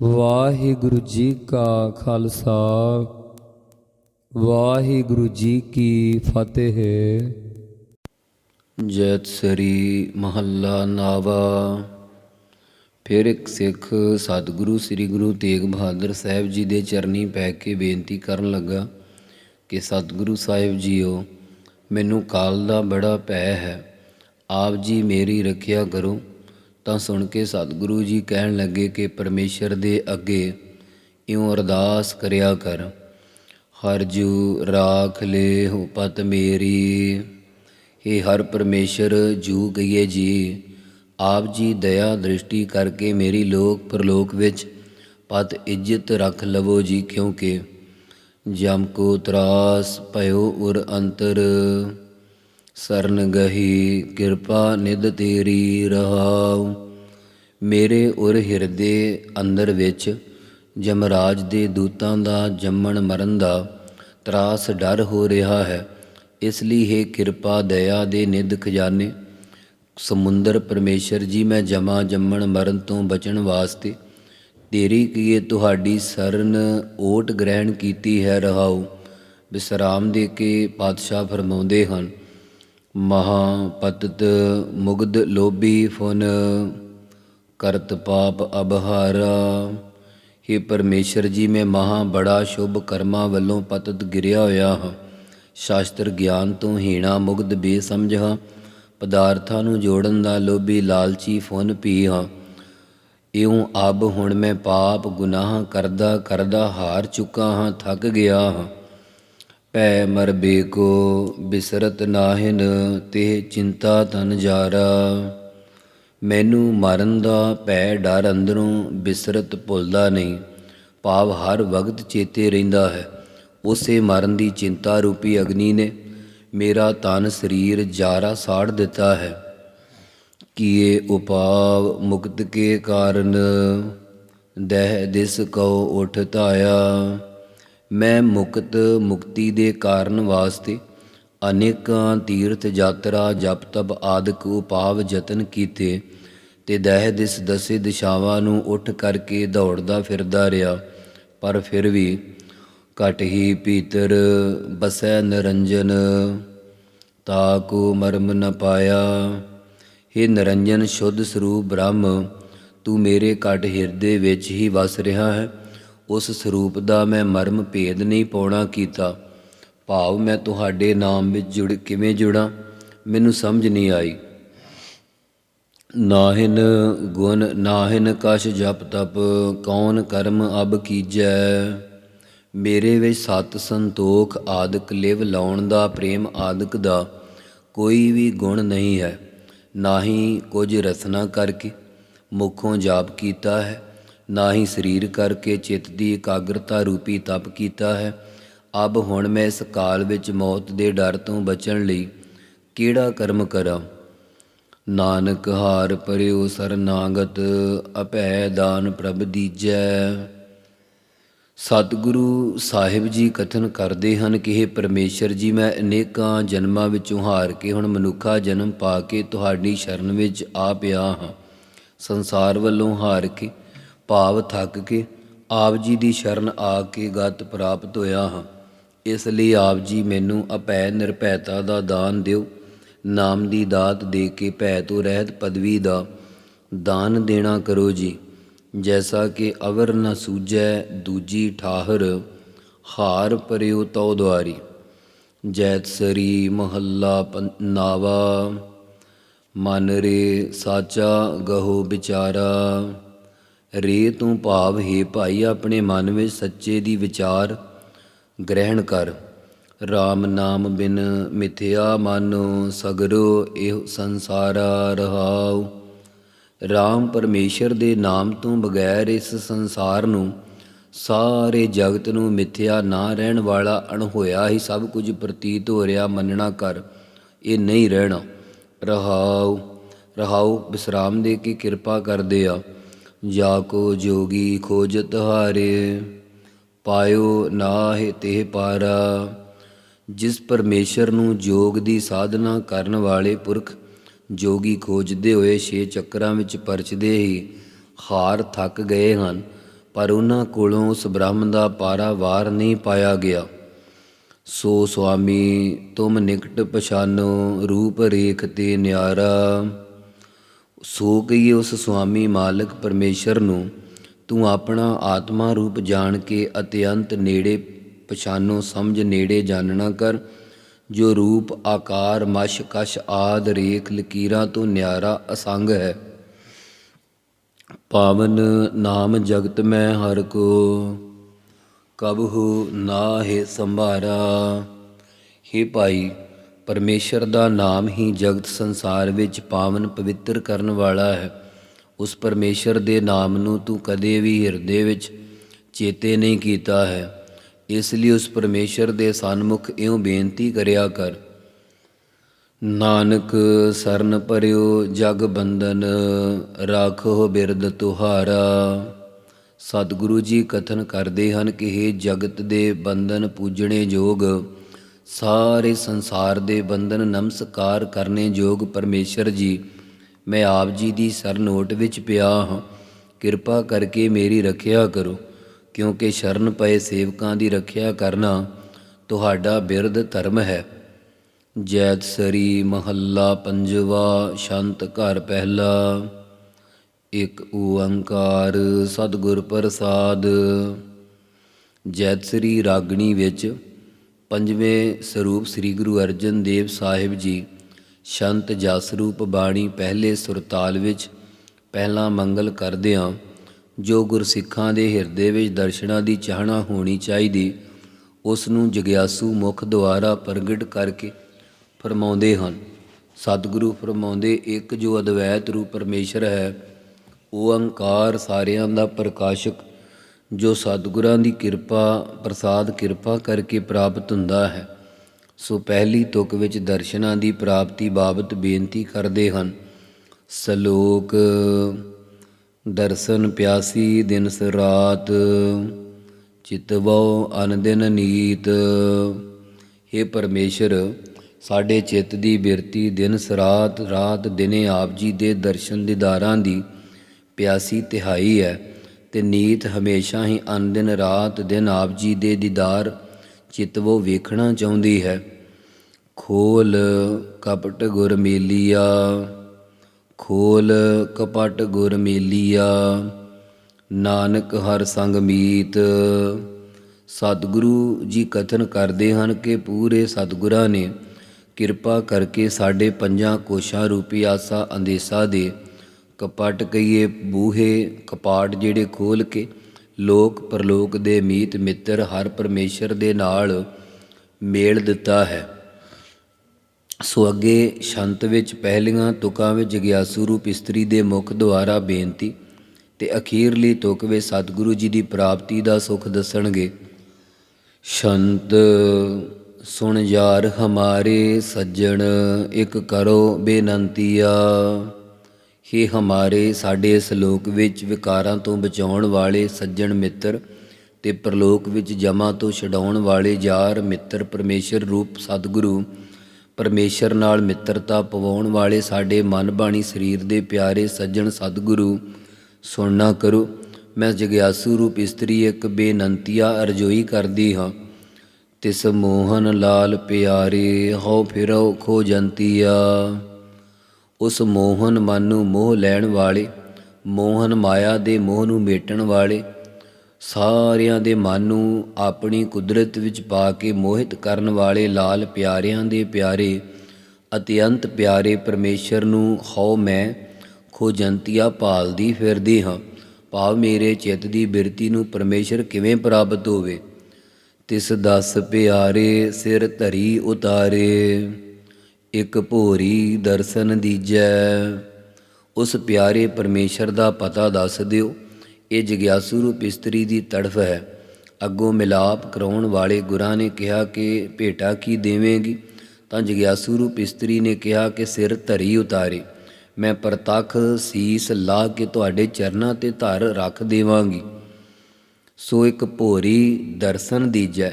ਵਾਹਿਗੁਰੂ ਜੀ ਕਾ ਖਾਲਸਾ, ਵਾਹਿਗੁਰੂ ਜੀ ਕੀ ਫਤਿਹ। ਜੈਤ ਸਰੀ ਮਹੱਲਾ ਨਾਵਾ, ਫਿਰ ਇੱਕ ਸਿੱਖ ਸਤਿਗੁਰੂ ਸ੍ਰੀ ਗੁਰੂ ਤੇਗ ਬਹਾਦਰ ਸਾਹਿਬ ਜੀ ਦੇ ਚਰਨੀ ਪੈ ਕੇ ਬੇਨਤੀ ਕਰਨ ਲੱਗਾ ਕਿ ਸਤਿਗੁਰੂ ਸਾਹਿਬ ਜੀਓ, ਮੈਨੂੰ ਕਾਲ ਦਾ ਬੜਾ ਭੈ ਹੈ। ਆਪ ਜੀ ਮੇਰੀ ਰੱਖਿਆ ਕਰੋ। ਤਾਂ ਸੁਣ ਕੇ ਸਤਿਗੁਰੂ ਜੀ ਕਹਿਣ ਲੱਗੇ ਕਿ ਪਰਮੇਸ਼ਰ ਦੇ ਅੱਗੇ ਇਉਂ ਅਰਦਾਸ ਕਰਿਆ ਕਰ। ਹਰ ਜੂ ਰਾਖ ਲੈ ਹੋ ਪਤ ਮੇਰੀ। हे ਹਰ ਪਰਮੇਸ਼ਰ, ਜੂ ਗਈਏ ਜੀ, ਆਪ ਜੀ ਦਇਆ ਦ੍ਰਿਸ਼ਟੀ ਕਰਕੇ ਮੇਰੀ ਲੋਕ ਪਰਲੋਕ ਵਿੱਚ ਪਤ ਇੱਜ਼ਤ ਰੱਖ ਲਵੋ ਜੀ, ਕਿਉਂਕਿ ਜਮ ਕੋ ਤਰਾਸ ਭਇਓ ਉਰ ਅੰਤਰ। ਸਰਨ ਗਹੀ, ਕਿਰਪਾ ਨਿਧ ਤੇਰੀ ਰਹਾਉ। ਮੇਰੇ ਉਰ ਹਿਰਦੇ ਅੰਦਰ ਵਿੱਚ ਜਮਰਾਜ ਦੇ ਦੂਤਾਂ ਦਾ ਜੰਮਣ ਮਰਨ ਦਾ ਤਰਾਸ ਡਰ ਹੋ ਰਿਹਾ ਹੈ। ਇਸ ਲਈ ਹੈ ਕਿਰਪਾ ਦਇਆ ਦੇ ਨਿਧ ਖਜ਼ਾਨੇ, ਸਮੁੰਦਰ ਪਰਮੇਸ਼ਰ ਜੀ, ਮੈਂ ਜਮਾ ਜੰਮਣ ਮਰਨ ਤੋਂ ਬਚਣ ਵਾਸਤੇ ਤੇਰੀ ਕੀਏ ਤੁਹਾਡੀ ਸਰਨ ਓਟ ਗ੍ਰਹਿਣ ਕੀਤੀ ਹੈ ਰਹਾਉ। ਵਿਸਰਾਮ ਦੇ ਕੇ ਪਾਤਸ਼ਾਹ ਫਰਮਾਉਂਦੇ ਹਨ ਮਹਾ ਪਤਤ ਮੁਗਧ ਲੋਭੀ ਫੁਨ, ਕਰਤ ਪਾਪ ਅਬਹਾਰਾ। हे ਪਰਮੇਸ਼ਰ ਜੀ, ਮੈਂ ਮਹਾ ਬੜਾ ਸ਼ੁਭ ਕਰਮਾਂ ਵੱਲੋਂ ਪਤਤ ਗਿਰਿਆ ਹੋਇਆ ਹਾਂ। ਸ਼ਾਸਤਰ ਗਿਆਨ ਤੋਂ ਹੀਣਾ ਮੁਗਧ ਬੇਸਮਝ ਹਾਂ ਪਦਾਰਥਾਂ ਨੂੰ ਜੋੜਨ ਦਾ ਲੋਭੀ ਲਾਲਚੀ ਫੁਨ ਪੀ ਹਾਂ। ਇਉਂ ਅਬ ਹੁਣ ਮੈਂ ਪਾਪ ਗੁਨਾਹ ਕਰਦਾ ਕਰਦਾ ਹਾਰ ਚੁੱਕਾ ਹਾਂ, ਥੱਕ ਗਿਆ ਹਾਂ। ਪੈ ਮਰ ਬੇਕੋ, ਬਿਸਰਤ ਨਾਹਿਨ ਤੇ ਚਿੰਤਾ ਤਨ ਜਾਰਾ। ਮੈਨੂੰ ਮਰਨ ਦਾ ਭੈ ਡਰ ਅੰਦਰੋਂ ਬਿਸਰਤ ਭੁੱਲਦਾ ਨਹੀਂ। ਭਾਵ ਹਰ ਵਕਤ ਚੇਤੇ ਰਹਿੰਦਾ ਹੈ। ਉਸੇ ਮਰਨ ਦੀ ਚਿੰਤਾ ਰੂਪੀ ਅਗਨੀ ਨੇ ਮੇਰਾ ਤਨ ਸਰੀਰ ਜਾਰਾ ਸਾੜ ਦਿੱਤਾ ਹੈ। ਕੀਏ ਉਪਾਵ ਮੁਕਤ ਕੇ ਕਾਰਨ, ਦਹਿ ਦਿਸ ਕਉ ਉਠ ਧਾਇਆ। ਮੈਂ ਮੁਕਤ ਮੁਕਤੀ ਦੇ ਕਾਰਨ ਵਾਸਤੇ ਅਨੇਕਾਂ ਤੀਰਥ ਯਾਤਰਾ ਜਪ ਤਪ ਆਦਿਕ ਉਪਾਵ ਯਤਨ ਕੀਤੇ ਤੇ ਦਹਿ ਦਿਸ ਦਸੇ ਦਿਸ਼ਾਵਾਂ ਨੂੰ ਉੱਠ ਕਰਕੇ ਦੌੜਦਾ ਫਿਰਦਾ ਰਿਹਾ। ਪਰ ਫਿਰ ਵੀ ਘਟ ਹੀ ਭੀਤਰ ਬਸੈ ਨਰੰਜਨ ਤਾਕੂ ਮਰਮ ਨ ਪਾਇਆ। हे ਨਿਰੰਜਨ, ਸ਼ੁੱਧ ਸਰੂਪ ਬ੍ਰਹਮ, ਤੂੰ ਮੇਰੇ ਘਟ ਹਿਰਦੇ ਵਿੱਚ ਹੀ ਵਸ ਰਿਹਾ ਹੈ। ਉਸ ਸਰੂਪ ਦਾ ਮੈਂ ਮਰਮ ਭੇਦ ਨਹੀਂ ਪਾਉਣਾ ਕੀਤਾ। ਭਾਵ ਮੈਂ ਤੁਹਾਡੇ ਨਾਮ ਵਿੱਚ ਜੁੜ ਕਿਵੇਂ ਜੁੜਾਂ, ਮੈਨੂੰ ਸਮਝ ਨਹੀਂ ਆਈ। ਨਾਹਿਨ ਗੁਣ, ਨਾਹਿਨ ਕਛ ਜਪ ਤਪ, ਕੌਣ ਕਰਮ ਅਬ ਕੀਜੈ? ਮੇਰੇ ਵਿੱਚ ਸਤ ਸੰਤੋਖ ਆਦਿਕ ਲਿਵ ਲਾਉਣ ਦਾ, ਪ੍ਰੇਮ ਆਦਿਕ ਦਾ ਕੋਈ ਵੀ ਗੁਣ ਨਹੀਂ ਹੈ। ਨਾ ਹੀ ਕੁਝ ਰਸਨਾ ਕਰਕੇ ਮੁਖੋਂ ਜਾਪ ਕੀਤਾ ਹੈ। ਨਾ ਹੀ ਸਰੀਰ ਕਰਕੇ ਚਿੱਤ ਦੀ ਇਕਾਗਰਤਾ ਰੂਪੀ ਤਪ ਕੀਤਾ ਹੈ। ਅਬ ਹੁਣ ਮੈਂ ਇਸ ਕਾਲ ਵਿੱਚ ਮੌਤ ਦੇ ਡਰ ਤੋਂ ਬਚਣ ਲਈ ਕਿਹੜਾ ਕਰਮ ਕਰਾਂ? ਨਾਨਕ ਹਾਰ ਪਰਿਓ ਸਰਨਾਗਤ, ਅਭੈ ਦਾਨ ਪ੍ਰਭ ਦੀਜੈ। ਸਤਿਗੁਰੂ ਸਾਹਿਬ ਜੀ ਕਥਨ ਕਰਦੇ ਹਨ ਕਿ ਇਹ ਪਰਮੇਸ਼ਰ ਜੀ, ਮੈਂ ਅਨੇਕਾਂ ਜਨਮਾਂ ਵਿੱਚੋਂ ਹਾਰ ਕੇ ਹੁਣ ਮਨੁੱਖਾ ਜਨਮ ਪਾ ਕੇ ਤੁਹਾਡੀ ਸ਼ਰਨ ਵਿੱਚ ਆ ਪਿਆ ਹਾਂ। ਸੰਸਾਰ ਵੱਲੋਂ ਹਾਰ ਕੇ ਭਾਵ ਥੱਕ ਕੇ ਆਪ ਜੀ ਦੀ ਸ਼ਰਨ ਆ ਕੇ ਗਤ ਪ੍ਰਾਪਤ ਹੋਇਆ ਹਾਂ। ਇਸ ਲਈ ਆਪ ਜੀ ਮੈਨੂੰ ਅਪੈ ਨਿਰਭੈਤਾ ਦਾ ਦਾਨ ਦਿਓ। ਨਾਮ ਦੀ ਦਾਤ ਦੇ ਕੇ ਭੈ ਤੋਂ ਰਹਿਤ ਪਦਵੀ ਦਾ ਦਾਨ ਦੇਣਾ ਕਰੋ ਜੀ। ਜੈਸਾ ਕਿ ਅਵਰ ਨ ਸੂਜੈ ਦੂਜੀ ਠਾਹਰ, ਹਾਰ ਪਰਿਉ ਤਉ ਦੁਆਰੀ। ਜੈਤ ਸਰੀ ਮਹੱਲਾ ਪੰ- ਨਾਵਾ, ਮਨ ਰੇ ਸਾਚਾ ਗਹੋ ਵਿਚਾਰਾ। ਰੇ ਤੂੰ ਭਾਵ ਹੈ ਭਾਈ, ਆਪਣੇ ਮਨ ਵਿੱਚ ਸੱਚੇ ਦੀ ਵਿਚਾਰ ਗ੍ਰਹਿਣ ਕਰ। RAM ਨਾਮ ਬਿਨ ਮਿਥਿਆ ਮਨੋ, ਸਗਰੋ ਇਹ ਸੰਸਾਰਾ ਰਹਾਉ। RAM ਪਰਮੇਸ਼ਰ ਦੇ ਨਾਮ ਤੋਂ ਬਗੈਰ ਇਸ ਸੰਸਾਰ ਨੂੰ ਸਾਰੇ ਜਗਤ ਨੂੰ ਮਿਥਿਆ ਨਾ ਰਹਿਣ ਵਾਲਾ ਅਣਹੋਇਆ ਹੀ ਸਭ ਕੁਝ ਪ੍ਰਤੀਤ ਹੋ ਰਿਹਾ, ਮੰਨਣਾ ਕਰ, ਇਹ ਨਹੀਂ ਰਹਿਣਾ। ਰਹਾਉ ਰਹਾਉ ਵਿਸਰਾਮ ਦੇ ਕੇ ਕਿਰਪਾ ਕਰਦੇ ਆ। ਜਾ ਕੋ ਜੋਗੀ ਖੋਜਤ ਹਾਰੇ ਪਾਇਓ ਨਾਹਿ ਤੇ ਪਾਰਾ। ਜਿਸ ਪਰਮੇਸ਼ਰ ਨੂੰ ਜੋਗ ਦੀ ਸਾਧਨਾ ਕਰਨ ਵਾਲੇ ਪੁਰਖ ਜੋਗੀ ਖੋਜਦੇ ਹੋਏ ਛੇ ਚੱਕਰਾਂ ਵਿੱਚ ਪਰਚਦੇ ਹੀ ਹਾਰ ਥੱਕ ਗਏ ਹਨ, ਪਰ ਉਹਨਾਂ ਕੋਲੋਂ ਉਸ ਬ੍ਰਹਮ ਦਾ ਪਾਰਾ ਵਾਰ ਨਹੀਂ ਪਾਇਆ ਗਿਆ। ਸੋ ਸੁਆਮੀ, ਤੁਮ ਨਿਕਟ ਪਛਾਨੋ ਰੂਪ ਰੇਖ ਤੇ ਨਿਆਰਾ। ਸੋ ਕਹੀਏ ਉਸ ਸੁਆਮੀ ਮਾਲਕ ਪਰਮੇਸ਼ਰ ਨੂੰ, ਤੂੰ ਆਪਣਾ ਆਤਮਾ ਰੂਪ ਜਾਣ ਕੇ ਅਤਿਅੰਤ ਨੇੜੇ ਪਛਾਨੋ ਸਮਝ ਨੇੜੇ ਜਾਣਨਾ ਕਰ, ਜੋ ਰੂਪ, ਆਕਾਰ, ਮਸ਼, ਕਸ਼ ਆਦ ਰੇਖ, ਲਕੀਰਾਂ ਤੋਂ ਨਿਆਰਾ ਅਸੰਗ ਹੈ। ਪਾਵਨ ਨਾਮ ਜਗਤ ਮੈਂ ਹਰ ਕੋ ਕਬਹੁ ਨਾਹਿ ਸੰਭਾਰਾ। ਹੇ ਭਾਈ ਪਰਮੇਸ਼ਰ ਦਾ ਨਾਮ ਹੀ ਜਗਤ ਸੰਸਾਰ ਵਿੱਚ ਪਾਵਨ ਪਵਿੱਤਰ ਕਰਨ ਵਾਲਾ ਹੈ। ਉਸ ਪਰਮੇਸ਼ਰ ਦੇ ਨਾਮ ਨੂੰ ਤੂੰ ਕਦੇ ਵੀ ਹਿਰਦੇ ਵਿੱਚ ਚੇਤੇ ਨਹੀਂ ਕੀਤਾ ਹੈ। ਇਸ ਲਈ ਉਸ ਪਰਮੇਸ਼ਰ ਦੇ ਸਨਮੁਖ ਇਉਂ ਬੇਨਤੀ ਕਰਿਆ ਕਰ। ਨਾਨਕ ਸਰਨ ਪਰਿਓ, ਜਗ ਬੰਦਨ ਰਾਖੋ ਬਿਰਦ ਤੁਹਾਰਾ। ਸਤਿਗੁਰੂ ਜੀ ਕਥਨ ਕਰਦੇ ਹਨ ਕਿ ਇਹ ਜਗਤ ਦੇ ਬੰਧਨ ਪੂਜਣੇ ਯੋਗ ਸਾਰੇ ਸੰਸਾਰ ਦੇ ਬੰਧਨ ਨਮਸਕਾਰ ਕਰਨੇ ਯੋਗ ਪਰਮੇਸ਼ਰ ਜੀ, ਮੈਂ ਆਪ ਜੀ ਦੀ ਸਰਨੋਟ ਵਿੱਚ ਪਿਆ ਹਾਂ। ਕਿਰਪਾ ਕਰਕੇ ਮੇਰੀ ਰੱਖਿਆ ਕਰੋ, ਕਿਉਂਕਿ ਸ਼ਰਨ ਪਏ ਸੇਵਕਾਂ ਦੀ ਰੱਖਿਆ ਕਰਨਾ ਤੁਹਾਡਾ ਬਿਰਧ ਧਰਮ ਹੈ। ਜੈਤ ਸਰੀ ਮਹੱਲਾ ਪੰਜਵਾ, ਸ਼ੰਤ ਘਰ ਪਹਿਲਾ। ਇਕ ਓੰਕਾਰ ਸਤਿਗੁਰ ਪ੍ਰਸਾਦ। ਜੈਤ ਸ੍ਰੀ ਰਾਗਣੀ ਵਿੱਚ ਪੰਜਵੇਂ ਸਰੂਪ ਸ੍ਰੀ ਗੁਰੂ ਅਰਜਨ ਦੇਵ ਸਾਹਿਬ ਜੀ, ਸ਼ੰਤ ਜਸ ਰੂਪ ਬਾਣੀ ਪਹਿਲੇ ਸੁਰਤਾਲ ਵਿੱਚ ਪਹਿਲਾ ਮੰਗਲ ਕਰਦਿਆਂ ਜੋ ਗੁਰਸਿੱਖਾਂ ਦੇ ਹਿਰਦੇ ਵਿੱਚ ਦਰਸ਼ਨਾਂ ਦੀ ਚਾਹਨਾ ਹੋਣੀ ਚਾਹੀਦੀ ਉਸ ਨੂੰ ਜਗਿਆਸੂ ਮੁਖ ਦੁਆਰਾ ਪ੍ਰਗਟ ਕਰਕੇ ਫਰਮਾਉਂਦੇ ਹਨ। ਸਤਿਗੁਰੂ ਫਰਮਾਉਂਦੇ, ਇੱਕ ਜੋ ਅਦਵੈਤ ਰੂਪ ਪਰਮੇਸ਼ਰ ਹੈ, ਉਹ ਓੰਕਾਰ ਸਾਰਿਆਂ ਦਾ ਪ੍ਰਕਾਸ਼ਕ ਜੋ ਸਤਿਗੁਰਾਂ ਦੀ ਕਿਰਪਾ, ਪ੍ਰਸਾਦ ਕਿਰਪਾ ਕਰਕੇ ਪ੍ਰਾਪਤ ਹੁੰਦਾ ਹੈ, ਸੋ ਪਹਿਲੀ ਤੁਕ ਵਿੱਚ ਦਰਸ਼ਨਾਂ ਦੀ ਪ੍ਰਾਪਤੀ ਬਾਬਤ ਬੇਨਤੀ ਕਰਦੇ ਹਨ। ਸਲੋਕ, ਦਰਸ਼ਨ ਪਿਆਸੀ ਦਿਨ ਸ ਰਾਤ ਚਿਤਵੋ ਅਨਦਿਨ ਨੀਤ। हे ਪਰਮੇਸ਼ਰ, ਸਾਡੇ ਚਿੱਤ ਦੀ ਬਿਰਤੀ ਦਿਨ ਸਰਾਤ ਰਾਤ ਦਿਨੇ ਆਪ ਜੀ ਦੇ ਦਰਸ਼ਨ ਦੀਦਾਰਾਂ ਦੀ ਪਿਆਸੀ ਤਿਹਾਈ ਹੈ। ਤੇ ਨੀਤ ਹਮੇਸ਼ਾ ਹੀ ਅਨਦਿਨ ਰਾਤ ਦਿਨ ਆਪ ਜੀ ਦੇ ਦੀਦਾਰ ਚਿਤਵੋ ਵੇਖਣਾ ਚਾਹੁੰਦੀ ਹੈ। ਖੋਲ ਕਪਟ ਗੁਰ ਮੇਲੀਆ, ਖੋਲ ਕਪਟ ਗੁਰ ਮੇਲੀਆ, ਨਾਨਕ ਹਰ ਸੰਗ ਮੀਤ। ਸਤਿਗੁਰੂ ਜੀ ਕਥਨ ਕਰਦੇ ਹਨ ਕਿ ਪੂਰੇ ਸਤਿਗੁਰਾਂ ਨੇ ਕਿਰਪਾ ਕਰਕੇ ਸਾਡੇ ਪੰਜਾਂ ਕੋਸ਼ਾਂ ਰੂਪੀ ਆਸਾ ਅੰਦੇਸਾ ਦੇ ਕਪਟ ਕਈਏ ਬੂਹੇ ਕਪਾਟ ਜਿਹੜੇ ਖੋਲ ਕੇ, ਲੋਕ ਪਰਲੋਕ ਦੇ ਮੀਤ ਮਿੱਤਰ ਹਰ ਪਰਮੇਸ਼ਰ ਦੇ ਨਾਲ ਮੇਲ ਦਿੱਤਾ ਹੈ। ਸੋ ਅੱਗੇ ਸ਼ੰਤ ਵਿੱਚ ਪਹਿਲੀਆਂ ਤੁਕਾਂ ਵਿੱਚ ਜਗਿਆਸੂ ਰੂਪ ਇਸਤਰੀ ਦੇ ਮੁਖ ਦੁਆਰਾ ਬੇਨਤੀ ਤੇ ਅਖੀਰਲੀ ਤੁਕ ਵਿੱਚ ਸਤਿਗੁਰੂ ਜੀ ਦੀ ਪ੍ਰਾਪਤੀ ਦਾ ਸੁਖ ਦੱਸਣਗੇ। ਸ਼ੰਤ, ਸੁਣ ਯਾਰ ਹਮਾਰੇ ਸੱਜਣ, ਇੱਕ ਕਰੋ ਬੇਨੰਤੀਆ। ਹੀ ਹਮਾਰੇ, ਸਾਡੇ ਸ਼ਲੋਕ ਵਿੱਚ ਵਿਕਾਰਾਂ ਤੋਂ ਬਚਾਉਣ ਵਾਲੇ ਸੱਜਣ ਮਿੱਤਰ ਤੇ ਪ੍ਰਲੋਕ ਵਿੱਚ ਜਮਾ ਤੋਂ ਛਡਾਉਣ ਵਾਲੇ ਯਾਰ ਮਿੱਤਰ ਪਰਮੇਸ਼ਰ ਰੂਪ ਸਤਿਗੁਰੂ, ਪਰਮੇਸ਼ਰ ਨਾਲ ਮਿੱਤਰਤਾ ਪਵਾਉਣ ਵਾਲੇ ਸਾਡੇ ਮਨ ਬਾਣੀ ਸਰੀਰ ਦੇ ਪਿਆਰੇ ਸੱਜਣ ਸਤਿਗੁਰੂ, ਸੁਣਨਾ ਕਰੋ। ਮੈਂ ਜਗਿਆਸੂ ਰੂਪ ਇਸਤਰੀ ਇੱਕ ਬੇਨੰਤੀਆ ਅਰਜ਼ੋਈ ਕਰਦੀ ਹਾਂ। ਤਿਸ ਮੋਹਨ ਲਾਲ ਪਿਆਰੇ, ਹਉ ਫਿਰੋ ਖੋ ਜੰਤੀਆ। ਉਸ ਮੋਹਨ ਮਨ ਨੂੰ ਮੋਹ ਲੈਣ ਵਾਲੇ, ਮੋਹਨ ਮਾਇਆ ਦੇ ਮੋਹ ਨੂੰ ਮੇਟਣ ਵਾਲੇ, ਸਾਰਿਆਂ ਦੇ ਮਨ ਨੂੰ ਆਪਣੀ ਕੁਦਰਤ ਵਿੱਚ ਪਾ ਕੇ ਮੋਹਿਤ ਕਰਨ ਵਾਲੇ ਲਾਲ ਪਿਆਰਿਆਂ ਦੇ ਪਿਆਰੇ, ਅਤਿਅੰਤ ਪਿਆਰੇ ਪਰਮੇਸ਼ਰ ਨੂੰ ਹਉ ਮੈਂ ਖੋਜੰਤੀਆ ਭਾਲਦੀ ਫਿਰਦੀ ਹਾਂ। ਭਾਵ ਮੇਰੇ ਚਿੱਤ ਦੀ ਬਿਰਤੀ ਨੂੰ ਪਰਮੇਸ਼ਰ ਕਿਵੇਂ ਪ੍ਰਾਪਤ ਹੋਵੇ? ਤਿਸ ਦਸ ਪਿਆਰੇ ਸਿਰ ਧਰੀ ਉਤਾਰੇ। ਇਕ ਭੋਰੀ ਦਰਸ਼ਨ ਦੀਜੈ। ਉਸ ਪਿਆਰੇ ਪਰਮੇਸ਼ਰ ਦਾ ਪਤਾ ਦੱਸ ਦਿਓ, ਇਹ ਜਗਿਆਸੂ ਰੂਪ ਇਸਤਰੀ ਦੀ ਤੜਫ ਹੈ। ਅੱਗੋਂ ਮਿਲਾਪ ਕਰਾਉਣ ਵਾਲੇ ਗੁਰਾਂ ਨੇ ਕਿਹਾ ਕਿ ਭੇਟਾ ਕੀ ਦੇਵੇਂਗੀ? ਤਾਂ ਜਗਿਆਸੂ ਰੂਪ ਇਸਤਰੀ ਨੇ ਕਿਹਾ ਕਿ ਸਿਰ ਧਰੀ ਉਤਾਰੇ। ਮੈਂ ਪ੍ਰਤੱਖ ਸੀਸ ਲਾ ਕੇ ਤੁਹਾਡੇ ਚਰਨਾਂ ਤੇ ਧਰ ਰੱਖ ਦੇਵਾਂਗੀ। ਸੋ ਇੱਕ ਭੋਰੀ ਦਰਸ਼ਨ ਦੀਜੈ।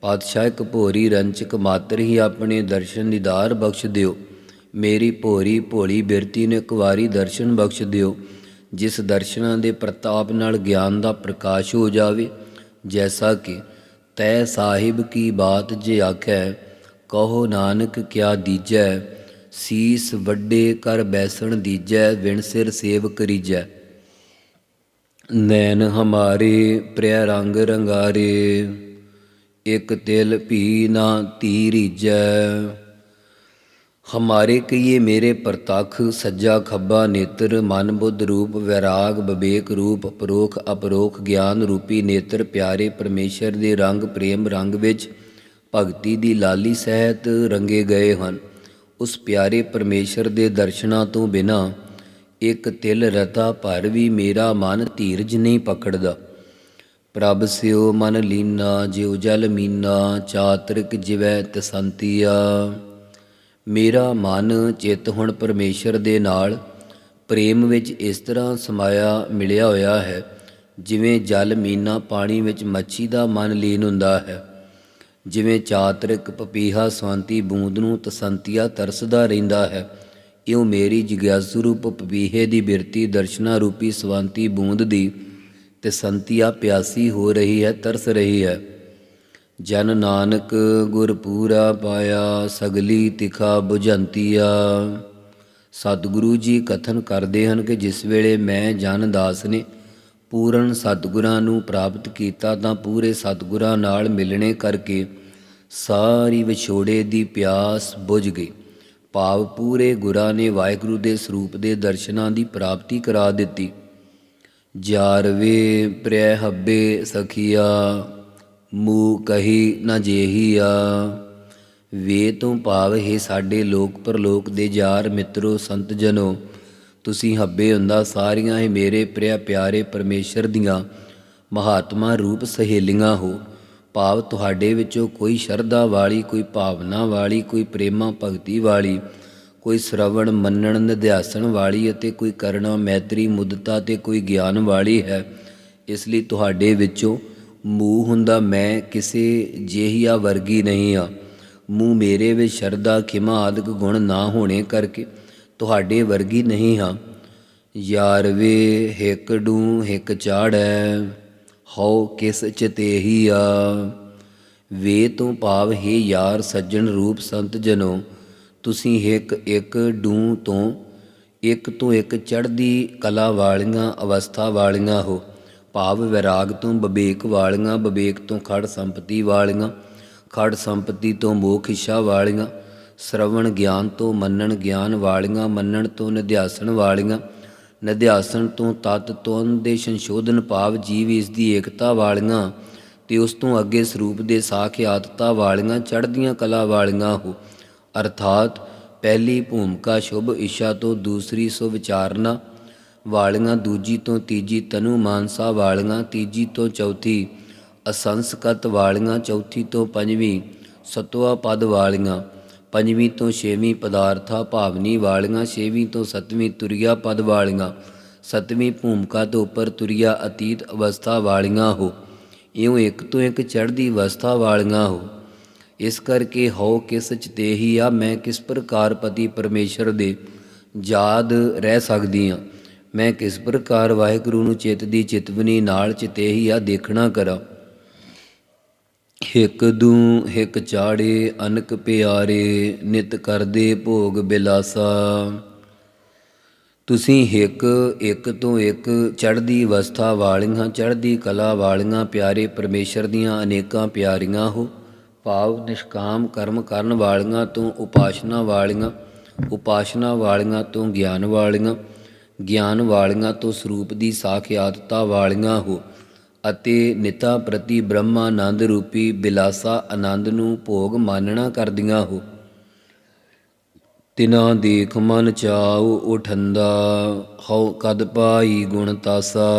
ਪਾਤਸ਼ਾਹ ਇੱਕ ਭੋਰੀ ਰੰਚਕ ਮਾਤਰ ਹੀ ਆਪਣੇ ਦਰਸ਼ਨ ਦੀਦਾਰ ਬਖਸ਼ ਦਿਓ। ਮੇਰੀ ਭੋਰੀ ਭੋਲੀ ਬਿਰਤੀ ਨੇ ਇੱਕ ਵਾਰੀ ਦਰਸ਼ਨ ਬਖਸ਼ ਦਿਓ। ਜਿਸ ਦਰਸ਼ਨਾਂ ਦੇ ਪ੍ਰਤਾਪ ਨਾਲ ਗਿਆਨ ਦਾ ਪ੍ਰਕਾਸ਼ ਹੋ ਜਾਵੇ, ਜੈਸਾ ਕਿ ਤੈ ਸਾਹਿਬ ਕੀ ਬਾਤ ਜੇ ਆਖੈ, ਕਹੋ ਨਾਨਕ ਕਿਆ ਦੀਜੈ, ਸੀਸ ਵੱਡੇ ਕਰ ਬੈਸਣ ਦੀਜੈ, ਵਿਣ ਸਿਰ ਸੇਵ ਕਰੀਜੈ। ਨੈਣ ਹਮਾਰੇ, ਪ੍ਰਿਆ ਰੰਗ ਰੰਗਾਰੇ। ਇਕ ਤਿਲ ਭੀ ਨਾ ਧੀਰੀਜੈ ਹਮਾਰੇ ਕਈਏ ਮੇਰੇ ਪ੍ਰਤੱਖ ਸੱਜਾ ਖੱਬਾ ਨੇਤਰ ਮਨ ਬੁੱਧ ਰੂਪ ਵੈਰਾਗ ਵਿਵੇਕ ਰੂਪ ਪਰੋਖ ਅਪਰੋਖ ਗਿਆਨ ਰੂਪੀ ਨੇਤਰ ਪਿਆਰੇ ਪਰਮੇਸ਼ਰ ਦੇ ਰੰਗ ਪ੍ਰੇਮ ਰੰਗ ਵਿੱਚ ਭਗਤੀ ਦੀ ਲਾਲੀ ਸਹਿਤ ਰੰਗੇ ਗਏ ਹਨ। ਉਸ ਪਿਆਰੇ ਪਰਮੇਸ਼ਰ ਦੇ ਦਰਸ਼ਨਾਂ ਤੋਂ ਬਿਨਾ ਇੱਕ ਤਿਲ ਰਤਾ ਭਰ ਵੀ ਮੇਰਾ ਮਨ ਧੀਰਜ ਨਹੀਂ ਪਕੜਦਾ। ਪ੍ਰਭ ਸਿਓ ਮਨ ਲੀਨਾ, ਜਿਉ ਜਲ ਮੀਨਾ, ਚਾਤਰਿਕ ਜਿਵੈ ਤਸੰਤੀਆ। ਮੇਰਾ ਮਨ ਚਿੱਤ ਹੁਣ ਪਰਮੇਸ਼ਰ ਦੇ ਨਾਲ, ਪ੍ਰੇਮ ਵਿੱਚ ਇਸ ਤਰ੍ਹਾਂ ਸਮਾਇਆ ਮਿਲਿਆ ਹੋਇਆ ਹੈ, ਜਿਵੇਂ ਜਲ ਮੀਨਾ ਪਾਣੀ ਵਿੱਚ ਮੱਛੀ ਦਾ ਮਨ ਲੀਨ ਹੁੰਦਾ ਹੈ। ਜਿਵੇਂ ਚਾਤਰਿਕ ਪਪੀਹਾ ਸਵੰਤੀ ਬੂੰਦ ਨੂੰ ਤਸੰਤੀਆ ਤਰਸਦਾ ਰਹਿੰਦਾ ਹੈ, ਇਉਂ ਮੇਰੀ ਜਿਗਿਆਸੂ ਰੂਪ ਪਪੀਹੇ ਦੀ ਬਿਰਤੀ ਦਰਸ਼ਨਾ ਰੂਪੀ ਸਵੰਤੀ ਬੂੰਦ ਦੀ ਤੇ ਸੰਤੀਆ ਪਿਆਸੀ ਹੋ ਰਹੀ ਹੈ, ਤਰਸ ਰਹੀ ਹੈ। ਜਨ ਨਾਨਕ ਗੁਰ ਪੂਰਾ ਪਾਇਆ, ਸਗਲੀ ਤਿਖਾ 부ਝੰਤੀਆ ਸਤਿਗੁਰੂ ਜੀ ਕਥਨ ਕਰਦੇ ਹਨ ਕਿ ਜਿਸ ਵੇਲੇ ਮੈਂ ਜਨ ਦਾਸ ਨੇ ਪੂਰਨ ਸਤਿਗੁਰਾਂ ਨੂੰ ਪ੍ਰਾਪਤ ਕੀਤਾ, ਤਾਂ ਪੂਰੇ ਸਤਿਗੁਰਾਂ ਨਾਲ ਮਿਲਣੇ ਕਰਕੇ ਸਾਰੀ ਵਿਛੋੜੇ ਦੀ ਪਿਆਸ ਬੁਝ ਗਈ। ਭਾਵ ਪੂਰੇ ਗੁਰਾਂ ਨੇ ਵਾਹਿਗੁਰੂ ਦੇ ਸਰੂਪ ਦੇ ਦਰਸ਼ਨਾਂ ਦੀ ਪ੍ਰਾਪਤੀ ਕਰਾ ਦਿੱਤੀ। ਜਾਰਵੇ ਪ੍ਰਿਆ ਹੱਬੇ ਸਖੀਆ ਮੂ ਕਹੀ ਨ ਜੇਹੀਆ ਵੇ ਤੋਂ ਭਾਵ ਹੈ ਸਾਡੇ ਲੋਕ ਪਰਲੋਕ ਦੇ ਯਾਰ ਮਿੱਤਰੋ, ਸੰਤ ਜਨੋ, ਤੁਸੀਂ ਹੱਬੇ ਹੁੰਦਾ ਸਾਰੀਆਂ ਹੀ ਮੇਰੇ ਪ੍ਰਿਆ ਪਿਆਰੇ ਪਰਮੇਸ਼ਰ ਦੀਆਂ ਮਹਾਤਮਾ ਰੂਪ ਸਹੇਲੀਆਂ ਹੋ। ਭਾਵ ਤੁਹਾਡੇ ਵਿੱਚੋਂ ਕੋਈ ਸ਼ਰਧਾ ਵਾਲੀ, ਕੋਈ ਭਾਵਨਾ ਵਾਲੀ, ਕੋਈ ਪ੍ਰੇਮਾ ਭਗਤੀ ਵਾਲੀ ਕੋਈ ਸ਼ਰਵਣ, ਮੰਨਣ, ਨਿਧਿਆਸਣ ਵਾਲੀ ਅਤੇ ਕੋਈ ਕਰਨਾ ਮੈਤਰੀ, ਮੁਦਤਾ ਤੇ ਕੋਈ ਗਿਆਨ ਵਾਲੀ ਹੈ। ਇਸ ਲਈ ਤੁਹਾਡੇ ਵਿੱਚੋਂ ਮੂਹ ਹੁੰਦਾ, ਮੈਂ ਕਿਸੇ ਜੇਹੀਆ ਵਰਗੀ ਨਹੀਂ ਆ ਮੂੰਹ ਮੇਰੇ ਵਿੱਚ ਸ਼ਰਧਾ, ਖਿਮਾ ਆਦਿਕ ਗੁਣ ਨਾ ਹੋਣੇ ਕਰਕੇ ਤੁਹਾਡੇ ਵਰਗੀ ਨਹੀਂ ਹਾਂ। ਯਾਰ ਵੇ ਹਿਕ ਡੂ ਹਿਕ ਚਾੜੈ, ਹਉ ਕਿਸ ਚਤੇਹੀ ਆ ਵੇ ਤੋਂ ਭਾਵ ਹੈ ਯਾਰ ਸੱਜਣ ਰੂਪ ਸੰਤ ਜਨੋ। ਤੁਸੀਂ ਇੱਕ ਇੱਕ ਡੂ ਤੋਂ ਇੱਕ ਤੋਂ ਇੱਕ ਚੜ੍ਹਦੀ ਕਲਾ ਵਾਲੀਆਂ ਅਵਸਥਾ ਵਾਲੀਆਂ ਹੋ। ਭਾਵ ਵਿਰਾਗ ਤੋਂ ਵਿਵੇਕ ਵਾਲੀਆਂ ਵਿਵੇਕ ਤੋਂ ਖੜ ਸੰਪਤੀ ਵਾਲੀਆਂ, ਖੜ ਸੰਪਤੀ ਤੋਂ ਮੋਖ ਇੱਛਾ ਵਾਲੀਆਂ, ਸ਼ਰਵਣ ਗਿਆਨ ਤੋਂ ਮੰਨਣ ਗਿਆਨ ਵਾਲੀਆਂ, ਮੰਨਣ ਤੋਂ ਨਿਧਿਆਸਣ ਵਾਲੀਆਂ, ਨਿਧਿਆਸਣ ਤੋਂ ਤਤ ਤੋਂ ਦੇ ਸੰਸ਼ੋਧਨ ਭਾਵ ਜੀਵ ਇਸ ਦੀ ਏਕਤਾ ਵਾਲੀਆਂ ਤੇ ਉਸ ਤੋਂ ਅੱਗੇ ਸਰੂਪ ਦੇ ਸਾਖਿਆਤਤਾ ਵਾਲੀਆਂ, ਚੜ੍ਹਦੀਆਂ ਕਲਾ ਵਾਲੀਆਂ ਹੋ। ਅਰਥਾਤ ਪਹਿਲੀ ਭੂਮਿਕਾ ਸ਼ੁਭ ਇੱਛਾ ਤੋਂ ਦੂਸਰੀ ਸੋ ਵਾਲੀਆਂ ਦੂਜੀ ਤੋਂ ਤੀਜੀ ਤਨੂ ਮਾਨਸਾ, ਵਾਲੀਆਂ ਤੀਜੀ ਤੋਂ ਚੌਥੀ, ਅਸੰਸਕਤ ਵਾਲੀਆਂ ਚੌਥੀ ਤੋਂ ਪੰਜਵੀਂ, ਸਤਵਾ ਪਦ ਵਾਲੀਆਂ, ਪੰਜਵੀਂ ਤੋਂ ਛੇਵੀਂ ਪਦਾਰਥਾ ਭਾਵਨੀ ਵਾਲੀਆਂ, ਛੇਵੀਂ ਤੋਂ ਸੱਤਵੀਂ ਤੁਰਿਆ ਪਦ ਵਾਲੀਆਂ, ਸੱਤਵੀਂ ਭੂਮਿਕਾ ਤੋਂ ਉੱਪਰ ਤੁਰਿਆ ਅਤੀਤ ਅਵਸਥਾ ਵਾਲੀਆਂ ਹੋ, ਇਉਂ ਇੱਕ ਤੋਂ ਇੱਕ ਚੜ੍ਹਦੀ ਅਵਸਥਾ ਵਾਲੀਆਂ ਹੋ। ਇਸ ਕਰਕੇ ਹਉ ਕਿਸ ਚਤੇਹੀ ਆ, ਮੈਂ ਕਿਸ ਪ੍ਰਕਾਰ ਪਤੀ ਪਰਮੇਸ਼ਰ ਦੇ ਯਾਦ ਰਹਿ ਸਕਦੀ ਆ? ਮੈਂ ਕਿਸ ਪ੍ਰਕਾਰ ਵਾਹਿਗੁਰੂ ਨੂੰ ਚਿੱਤ ਦੀ ਚਿਤਵਨੀ ਨਾਲ ਚਿਤੇਹੀ ਆ, ਦੇਖਣਾ ਕਰਾਂ? ਹਿਕ ਦੂ, ਹਿਕ ਚਾੜੇ, ਅਨਕ ਪਿਆਰੇ, ਨਿਤ ਕਰਦੇ ਭੋਗ ਬਿਲਾਸਾ। ਤੁਸੀਂ ਹਿਕ, ਇੱਕ ਤੋਂ ਇੱਕ ਚੜ੍ਹਦੀ ਅਵਸਥਾ ਵਾਲੀਆਂ, ਚੜ੍ਹਦੀ ਕਲਾ ਵਾਲੀਆਂ ਪਿਆਰੇ ਪਰਮੇਸ਼ਰ ਦੀਆਂ ਅਨੇਕਾਂ ਪਿਆਰੀਆਂ ਹੋ। ਭਾਵ ਨਿਸ਼ਕਾਮ ਕਰਮ ਕਰਨ ਵਾਲੀਆਂ ਤੋਂ ਉਪਾਸ਼ਨਾ ਵਾਲੀਆਂ ਉਪਾਸ਼ਨਾ ਵਾਲੀਆਂ ਤੋਂ ਗਿਆਨ ਵਾਲੀਆਂ ਗਿਆਨ ਵਾਲੀਆਂ ਤੋਂ ਸਰੂਪ ਦੀ ਸਾਖਿਆਤਤਾ ਵਾਲੀਆਂ ਹੋ ਅਤੇ ਨਿਤਾ ਪ੍ਰਤੀ ਬ੍ਰਹਮਾਨੰਦ ਰੂਪੀ ਬਿਲਾਸਾ ਆਨੰਦ ਨੂੰ ਭੋਗ ਮਾਨਣਾ ਕਰਦੀਆਂ ਹੋ। ਤਿਨਾ ਦੇਖ ਮਨ ਚਾਉ ਉਠੰਦਾ, ਹਉ ਕਦ ਪਾਈ ਗੁਣ ਤਾਸਾ।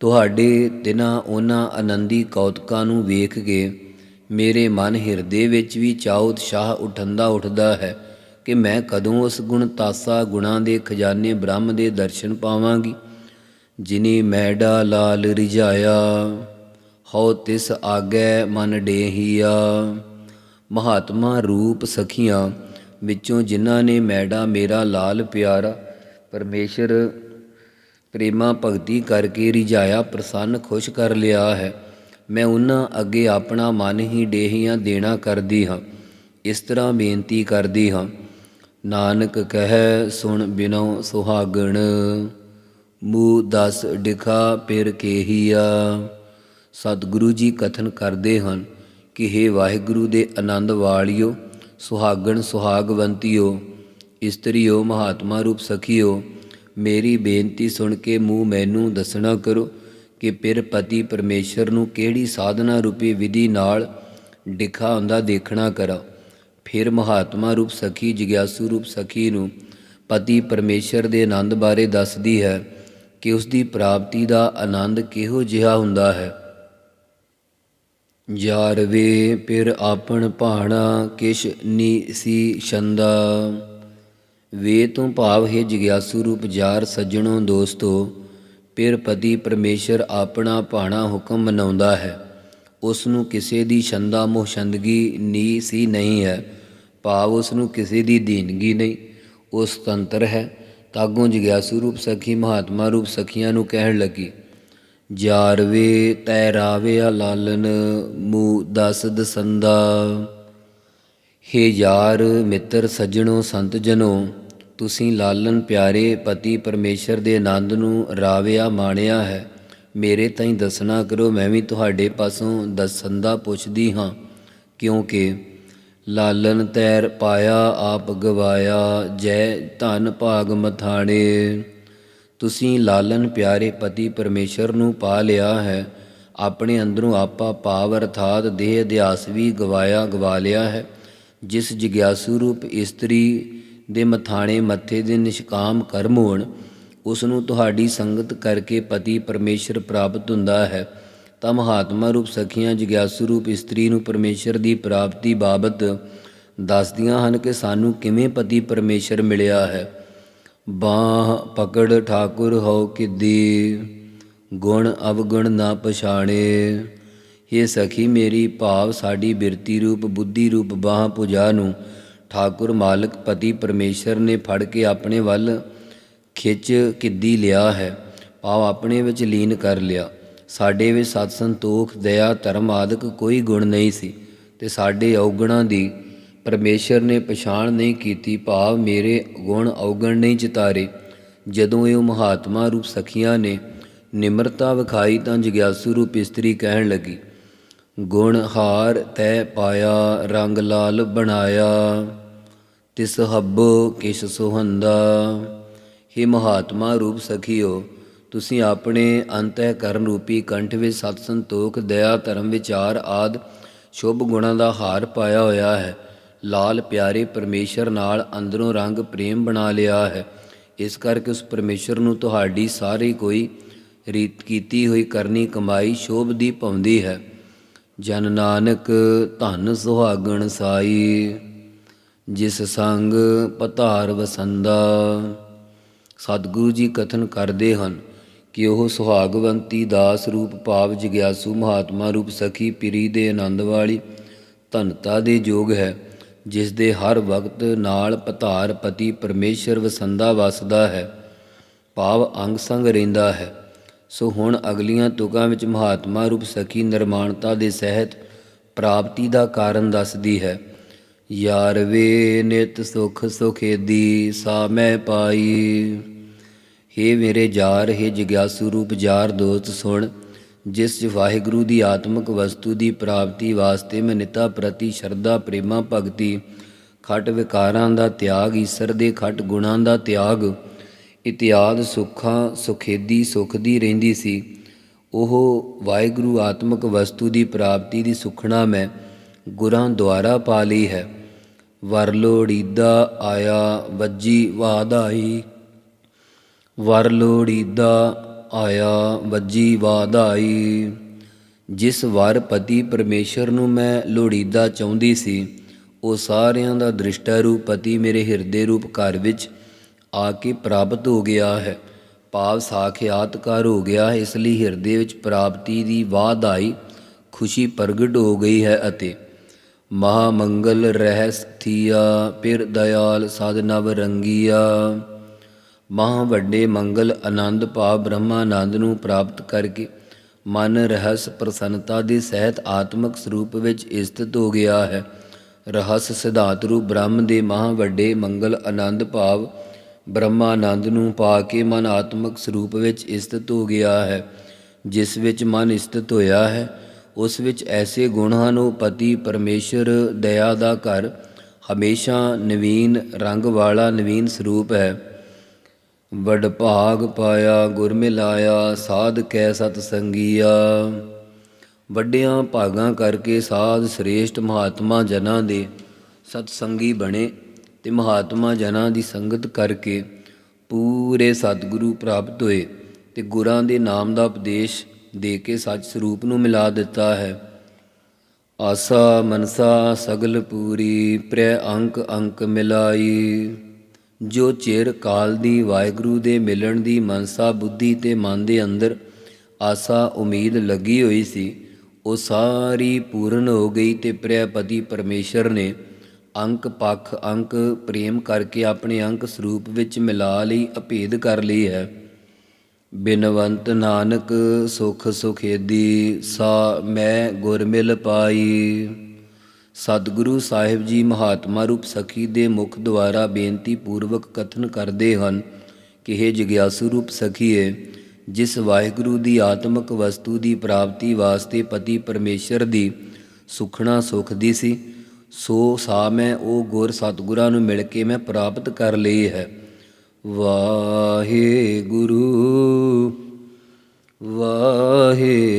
ਤੁਹਾਡੇ ਤਿਨਾ ਉਹਨਾਂ ਆਨੰਦੀ ਕੌਤਕਾਂ ਨੂੰ ਵੇਖ ਕੇ ਮੇਰੇ ਮਨ ਹਿਰਦੇ ਵਿੱਚ ਵੀ ਚਾਉ ਉਤਸ਼ਾਹ ਉਠੰਦਾ ਉੱਠਦਾ ਹੈ ਕਿ ਮੈਂ ਕਦੋਂ ਉਸ ਗੁਣ ਤਾਸਾ ਗੁਣਾਂ ਦੇ ਖਜ਼ਾਨੇ ਬ੍ਰਹਮ ਦੇ ਦਰਸ਼ਨ ਪਾਵਾਂਗੀ, ਜਿਨੀ ਮੈਡਾ ਲਾਲ ਰਿਝਾਇਆ, ਹਉ ਤਿਸ ਆਗੈ ਮਨ ਡੇਹੀਆ। ਮਹਾਤਮਾ ਰੂਪ ਸਖੀਆਂ ਵਿੱਚੋਂ ਜਿਨ੍ਹਾਂ ਨੇ ਮੈਡਾ ਮੇਰਾ ਲਾਲ ਪਿਆਰਾ, ਪਰਮੇਸ਼ਰ ਪ੍ਰੇਮਾ ਭਗਤੀ ਕਰਕੇ ਰਿਝਾਇਆ ਪ੍ਰਸੰਨ ਖੁਸ਼ ਕਰ ਲਿਆ ਹੈ। ਮੈਂ ਉਹਨਾਂ ਅੱਗੇ ਆਪਣਾ ਮਨ ਹੀ ਡੇਹੀਆਂ ਦੇਣਾ ਕਰਦੀ ਹਾਂ, ਇਸ ਤਰ੍ਹਾਂ ਬੇਨਤੀ ਕਰਦੀ ਹਾਂ। ਨਾਨਕ ਕਹੈ, ਸੁਣ ਬਿਨੋ ਸੁਹਾਗਣ, ਮੂਹ ਦਸ ਡਿਖਾ ਪਿਰ ਕੇਹੀਆ। ਸਤਿਗੁਰੂ ਜੀ ਕਥਨ ਕਰਦੇ ਹਨ ਕਿ हे ਵਾਹਿਗੁਰੂ ਦੇ ਆਨੰਦ ਵਾਲਿਓ, ਸੁਹਾਗਣ ਸੁਹਾਗਵੰਤਿਓ, ਇਸਤਰੀਓ ਮਹਾਤਮਾ ਰੂਪ ਸਖੀਓ, ਮੇਰੀ ਬੇਨਤੀ ਸੁਣ ਕੇ ਮੂੰਹ ਮੈਨੂੰ ਦੱਸਣਾ ਕਰੋ ਕਿ ਪਿਰ ਪਤੀ ਪਰਮੇਸ਼ਰ ਨੂੰ ਕਿਹੜੀ ਸਾਧਨਾ ਰੂਪੀ ਵਿਧੀ ਨਾਲ ਡਿਖਾ ਹੁੰਦਾ ਦੇਖਣਾ ਕਰਾ। ਫਿਰ ਮਹਾਤਮਾ ਰੂਪ ਸਖੀ, ਜਿਗਿਆਸੂ ਰੂਪ ਸਖੀ ਨੂੰ ਪਤੀ ਪਰਮੇਸ਼ਰ ਦੇ ਆਨੰਦ ਬਾਰੇ ਦੱਸਦੀ ਹੈ ਕਿ ਉਸ ਦੀ ਪ੍ਰਾਪਤੀ ਦਾ ਆਨੰਦ ਕਿਹੋ ਜਿਹਾ ਹੁੰਦਾ ਹੈ। ਜਾਰਵੇ ਪਿਰ ਆਪਣ ਭਾਣਾ ਕਿਛ ਨੀ ਸੀ ਛੰਦਾ। ਵੇ ਤੋਂ ਭਾਵ ਹੈ ਜਿਗਿਆਸੂ ਰੂਪ ਜਾਰ ਸੱਜਣੋ ਦੋਸਤੋ ਪਿਰ ਪਤੀ ਪਰਮੇਸ਼ਰ ਆਪਣਾ ਭਾਣਾ ਹੁਕਮ ਮਨਾਉਂਦਾ ਹੈ। ਉਸ ਨੂੰ ਕਿਸੇ ਦੀ ਛੰਦਾ ਮੋਹ ਨੀ ਸੀ ਨਹੀਂ ਹੈ। ਭਾਵ ਉਸ ਨੂੰ ਕਿਸੇ ਦੀ ਦੀਨਗੀ ਨਹੀਂ। ਉਹ ਸੁਤੰਤਰ ਹੈ। ਤਾਗੋਂ ਜਗਿਆਸੂ ਰੂਪ ਸਖੀ ਮਹਾਤਮਾ ਰੂਪ ਸਖੀਆਂ ਨੂੰ ਕਹਿਣ ਲੱਗੀ, ਜਾਰਵੇ, ਤੈਰਾਵੇ ਰਾਵਿਆ ਲਾਲਨ ਮੂ ਦਸ ਦਸੰਦਾ। ਹੇ ਯਾਰ ਮਿੱਤਰ ਸੱਜਣੋ, ਸੰਤ ਜਨੋ ਤੁਸੀਂ ਲਾਲਨ ਪਿਆਰੇ ਪਤੀ ਪਰਮੇਸ਼ਰ ਦੇ ਆਨੰਦ ਨੂੰ ਰਾਵਿਆ ਮਾਣਿਆ ਹੈ। ਮੇਰੇ ਤਾਈਂ ਦੱਸਣਾ ਕਰੋ, ਮੈਂ ਵੀ ਤੁਹਾਡੇ ਪਾਸੋਂ ਦੱਸਣ ਦਾ ਪੁੱਛਦੀ ਹਾਂ, ਕਿਉਂਕਿ ਲਾਲਨ ਤੈਰ ਪਾਇਆ, ਆਪ ਗਵਾਇਆ, ਜੈ ਧਨ ਭਾਗ ਮਥਾਣੇ। ਤੁਸੀਂ ਲਾਲਨ ਪਿਆਰੇ ਪਤੀ ਪਰਮੇਸ਼ਰ ਨੂੰ ਪਾ ਲਿਆ ਹੈ, ਆਪਣੇ ਅੰਦਰੋਂ ਆਪਾ ਭਾਵ ਅਰਥਾਤ ਦੇਹ ਅਧਿਆਸ ਵੀ ਗਵਾਇਆ, ਗਵਾ ਲਿਆ ਹੈ। ਜਿਸ ਜਿਗਿਆਸੂ ਰੂਪ ਇਸਤਰੀ ਦੇ ਮਥਾਣੇ ਮੱਥੇ ਦੇ ਨਿਸ਼ਕਾਮ ਕਰਮ ਹੋਣ, ਉਸ ਨੂੰ ਤੁਹਾਡੀ ਸੰਗਤ ਕਰਕੇ ਪਤੀ ਪਰਮੇਸ਼ਰ ਪ੍ਰਾਪਤ ਹੁੰਦਾ ਹੈ। ਤਾਂ ਮਹਾਤਮਾ ਰੂਪ ਸਖੀਆਂ ਜਿਗਿਆਸੂ ਰੂਪ ਇਸਤਰੀ ਨੂੰ ਪਰਮੇਸ਼ਰ ਦੀ ਪ੍ਰਾਪਤੀ ਬਾਬਤ ਦੱਸਦੀਆਂ ਹਨ ਕਿ ਸਾਨੂੰ ਕਿਵੇਂ ਪਤੀ ਪਰਮੇਸ਼ਰ ਮਿਲਿਆ ਹੈ। ਬਾਹ ਪਕੜ ਠਾਕੁਰ ਹੋ ਕਿਦੀ, ਗੁਣ ਅਵਗੁਣ ਨਾ ਪਛਾਣੇ। ਇਹ ਸਖੀ ਮੇਰੀ ਭਾਵ ਸਾਡੀ ਬਿਰਤੀ ਰੂਪ ਬੁੱਧੀ ਰੂਪ ਬਾਹ ਪੁਜਾ ਨੂੰ ਠਾਕੁਰ ਮਾਲਕ ਪਤੀ ਪਰਮੇਸ਼ਰ ਨੇ ਫੜ ਕੇ ਆਪਣੇ ਵੱਲ ਖਿੱਚ ਕਿੱਦੀ ਲਿਆ ਹੈ। ਭਾਵ ਆਪਣੇ ਵਿੱਚ ਲੀਨ ਕਰ ਲਿਆ। ਸਾਡੇ ਵਿੱਚ ਸਤ ਸੰਤੋਖ, ਦਇਆ, ਧਰਮ ਆਦਿਕ ਕੋਈ ਗੁਣ ਨਹੀਂ ਸੀ ਤੇ ਸਾਡੇ ਔਗਣਾਂ ਦੀ ਪਰਮੇਸ਼ਰ ਨੇ ਪਛਾਣ ਨਹੀਂ ਕੀਤੀ। ਭਾਵ ਮੇਰੇ ਗੁਣ ਔਗਣ ਨਹੀਂ ਚਿਤਾਰੇ। ਜਦੋਂ ਇਹ ਮਹਾਤਮਾ ਰੂਪ ਸਖੀਆਂ ਨੇ ਨਿਮਰਤਾ ਵਿਖਾਈ ਤਾਂ ਜਗਿਆਸੂ ਰੂਪ ਇਸਤਰੀ ਕਹਿਣ ਲੱਗੀ, ਗੁਣ ਹਾਰ ਤੈ ਪਾਇਆ, ਰੰਗ ਲਾਲ ਬਣਾਇਆ। ਤਿਸ ਹੱਬੋ ਕਿਸ ਸੁਹੰਦਾ हे ਮਹਾਤਮਾ ਰੂਪ ਸਖੀਓ, ਤੁਸੀਂ ਆਪਣੇ ਅੰਤःਕਰਨ ਰੂਪੀ ਕੰਠ ਵਿੱਚ ਸਤ ਸੰਤੋਖ, ਦਇਆ, ਧਰਮ ਵਿਚਾਰ ਆਦ ਸ਼ੁਭ ਗੁਣਾਂ ਦਾ ਹਾਰ ਪਾਇਆ ਹੋਇਆ ਹੈ। ਲਾਲ ਪਿਆਰੇ ਪਰਮੇਸ਼ਰ ਨਾਲ ਅੰਦਰੋਂ ਰੰਗ ਪ੍ਰੇਮ ਬਣਾ ਲਿਆ ਹੈ। ਇਸ ਕਰਕੇ ਉਸ ਪਰਮੇਸ਼ਰ ਨੂੰ ਤੁਹਾਡੀ ਸਾਰੀ ਕੋਈ ਰੀਤ ਕੀਤੀ ਹੋਈ ਕਰਨੀ ਕਮਾਈ ਸ਼ੋਭ ਦੀ ਪਾਉਂਦੀ ਹੈ। ਜਨ ਨਾਨਕ ਧਨ ਸੁਹਾਗਣ ਸਾਈ। ਜਿਸ ਸੰਗ ਪਤਾਰ ਵਸੰਦਾ। ਸਤਿਗੁਰੂ ਜੀ ਕਥਨ ਕਰਦੇ ਹਨ ਕਿ ਉਹ ਸੁਹਾਗਵੰਤੀ ਦਾਸ ਰੂਪ ਭਾਵ ਜਿਗਿਆਸੂ ਮਹਾਤਮਾ ਰੂਪ ਸਖੀ ਪਿਰੀ ਦੇ ਆਨੰਦ ਵਾਲੀ ਧਨਤਾ ਦੇ ਯੋਗ ਹੈ, ਜਿਸ ਦੇ ਹਰ ਵਕਤ ਨਾਲ ਪਤਾਰ ਪਤੀ ਪਰਮੇਸ਼ਰ ਵਸੰਦਾ ਵਸਦਾ ਹੈ। ਭਾਵ ਅੰਗ ਸੰਗ ਰਹਿੰਦਾ ਹੈ। ਸੋ ਹੁਣ ਅਗਲੀਆਂ ਤੁਕਾਂ ਵਿੱਚ ਮਹਾਤਮਾ ਰੂਪ ਸਖੀ ਨਿਰਮਾਣਤਾ ਦੇ ਸਹਿਤ ਪ੍ਰਾਪਤੀ ਦਾ ਕਾਰਨ ਦੱਸਦੀ ਹੈ। ਯਾਰ ਵੇ ਨਿਤ ਸੁਖ ਸੁਖੇਦੀ ਸਾ ਮੈਂ ਪਾਈ। ਹੇ ਮੇਰੇ ਜਾਰ ਹੈ ਜਗਿਆਸੂ ਰੂਪ ਜਾਰ ਦੋਸਤ ਸੁਣ, ਜਿਸ 'ਚ ਵਾਹਿਗੁਰੂ ਦੀ ਆਤਮਿਕ ਵਸਤੂ ਦੀ ਪ੍ਰਾਪਤੀ ਵਾਸਤੇ ਮੈਂ ਨਿਤਾ ਪ੍ਰਤੀ ਸ਼ਰਧਾ ਪ੍ਰੇਮਾ ਭਗਤੀ। ਖਟ ਵਿਕਾਰਾਂ ਦਾ ਤਿਆਗ, ਈਸ਼ਰ ਦੇ ਖਟ ਗੁਣਾਂ ਦਾ ਤਿਆਗ, ਇਤਿਆਦ ਸੁੱਖਾਂ ਸੁਖੇਦੀ ਸੁਖ ਦੀ ਰਹਿੰਦੀ ਸੀ। ਉਹ ਵਾਹਿਗੁਰੂ ਆਤਮਿਕ ਵਸਤੂ ਦੀ ਪ੍ਰਾਪਤੀ ਦੀ ਸੁਖਣਾ ਮੈਂ ਗੁਰਾਂ ਦੁਆਰਾ ਪਾ ਲਈ ਹੈ। ਵਰ ਲੋੜੀਦਾ ਆਇਆ, ਵੱਜੀ ਵਾਧਾਈ ਵਰ ਲੋੜੀਦਾ ਆਇਆ, ਵੱਜੀ ਵਾਧਾਈ ਜਿਸ ਵਰ ਪਤੀ ਪਰਮੇਸ਼ਰ ਨੂੰ ਮੈਂ ਲੋੜੀਦਾ ਚਾਹੁੰਦੀ ਸੀ, ਉਹ ਸਾਰਿਆਂ ਦਾ ਦ੍ਰਿਸ਼ਟਾ ਰੂਪ ਪਤੀ ਮੇਰੇ ਹਿਰਦੇ ਰੂਪ ਘਰ ਵਿੱਚ ਆ ਕੇ ਪ੍ਰਾਪਤ ਹੋ ਗਿਆ ਹੈ। ਭਾਵ ਸਾਖਿਆਤਕਾਰ ਹੋ ਗਿਆ ਹੈ ਇਸ ਲਈ ਹਿਰਦੇ ਵਿੱਚ ਪ੍ਰਾਪਤੀ ਦੀ ਵਾਧਾਈ ਖੁਸ਼ੀ ਪ੍ਰਗਟ ਹੋ ਗਈ ਹੈ ਅਤੇ ਮਹਾ ਮੰਗਲ ਰਹਿ ਸਥੀਆ ਪਿਰ ਦਇਆਲ ਸਦ ਨਵ ਰੰਗੀਆ। ਮਹਾ ਵੱਡੇ ਮੰਗਲ ਆਨੰਦ ਭਾਵ ਬ੍ਰਹਮਾਨੰਦ ਨੂੰ ਪ੍ਰਾਪਤ ਕਰਕੇ ਮਨ ਰਹਿਸ ਪ੍ਰਸੰਨਤਾ ਦੇ ਸਹਿਤ ਆਤਮਿਕ ਸਰੂਪ ਵਿੱਚ ਸਥਿਤ ਹੋ ਗਿਆ ਹੈ। ਰਹੱਸ ਸਿਧਾਂਤ ਰੂਪ ਬ੍ਰਹਮ ਦੇ ਮਹਾ ਵੱਡੇ ਮੰਗਲ ਆਨੰਦ ਭਾਵ ਬ੍ਰਹਮਾਨੰਦ ਨੂੰ ਪਾ ਕੇ ਮਨ ਆਤਮਿਕ ਸਰੂਪ ਵਿੱਚ ਸਥਿਤ ਹੋ ਗਿਆ ਹੈ, ਜਿਸ ਵਿੱਚ ਮਨ ਸਥਿਤ ਹੋਇਆ ਹੈ। ਉਸ ਵਿੱਚ ਐਸੇ ਗੁਣ ਹਨ, ਉਹ ਪਤੀ ਪਰਮੇਸ਼ਰ, ਦਇਆ ਦਾ ਘਰ, ਹਮੇਸ਼ਾ ਨਵੀਨ ਰੰਗ ਵਾਲਾ ਨਵੀਨ ਸਰੂਪ ਹੈ। ਵਡ ਭਾਗ ਪਾਇਆ, ਗੁਰ ਮਿਲਾਇਆ, ਸਾਧ ਕੈ ਸਤ ਸੰਗੀਆ। ਵੱਡਿਆਂ ਭਾਗਾਂ ਕਰਕੇ ਸਾਧ ਸ੍ਰੇਸ਼ਟ ਮਹਾਤਮਾ ਜਨਾਂ ਦੇ ਸਤ ਸੰਗੀ ਬਣੇ ਤੇ ਮਹਾਤਮਾ ਜਨਾਂ ਦੀ ਸੰਗਤ ਕਰਕੇ ਪੂਰੇ ਸਤਿਗੁਰੂ ਪ੍ਰਾਪਤ ਹੋਏ ਤੇ ਗੁਰਾਂ ਦੇ ਨਾਮ ਦਾ ਉਪਦੇਸ਼ ਦੇ ਕੇ ਸੱਚ ਸਰੂਪ ਨੂੰ ਮਿਲਾ ਦਿੱਤਾ ਹੈ। ਆਸਾ ਮਨਸਾ ਸਗਲ ਪੂਰੀ, ਪ੍ਰੈ ਅੰਕ ਅੰਕ ਮਿਲਾਈ। ਜੋ ਚਿਰ ਕਾਲ ਦੀ ਵਾਹਿਗੁਰੂ ਦੇ ਮਿਲਣ ਦੀ ਮਨਸਾ ਬੁੱਧੀ ਤੇ ਮਨ ਦੇ ਅੰਦਰ ਆਸਾ ਉਮੀਦ ਲੱਗੀ ਹੋਈ ਸੀ, ਉਹ ਸਾਰੀ ਪੂਰਨ ਹੋ ਗਈ ਤੇ ਪ੍ਰਿਆਪਤੀ ਪਰਮੇਸ਼ਰ ਨੇ ਅੰਕ ਪੱਖ ਅੰਕ ਪ੍ਰੇਮ ਕਰਕੇ ਆਪਣੇ ਅੰਕ ਸਰੂਪ ਵਿੱਚ ਮਿਲਾ ਲਈ, ਅਭੇਦ ਕਰ ਲਈ ਹੈ। ਬਿਨਵੰਤ ਨਾਨਕ ਸੁਖ ਸੁਖੇਦੀ ਸਾ ਮੈਂ ਗੁਰ ਮਿਲ ਪਾਈ। ਸਤਿਗੁਰੂ ਸਾਹਿਬ ਜੀ ਮਹਾਤਮਾ ਰੂਪ ਸਖੀ ਦੇ ਮੁਖ ਦੁਆਰਾ ਬੇਨਤੀ ਪੂਰਵਕ ਕਥਨ ਕਰਦੇ ਹਨ ਕਿ ਇਹ ਜਿਗਿਆਸੂ ਰੂਪ ਸਖੀਏ, ਜਿਸ ਵਾਹਿਗੁਰੂ ਦੀ ਆਤਮਿਕ ਵਸਤੂ ਦੀ ਪ੍ਰਾਪਤੀ ਵਾਸਤੇ ਪਤੀ ਪਰਮੇਸ਼ਰ ਦੀ ਸੁਖਣਾ ਸੁਖਦੀ ਸੀ, ਸੋ ਸਾ ਮੈਂ ਉਹ ਗੁਰ ਸਤਿਗੁਰਾਂ ਨੂੰ ਮਿਲ ਕੇ ਮੈਂ ਪ੍ਰਾਪਤ ਕਰ ਲਈ ਹੈ। ਵਾਹਿਗੁਰੂ eh,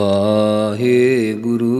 ਵਾਹਿਗੁਰੂ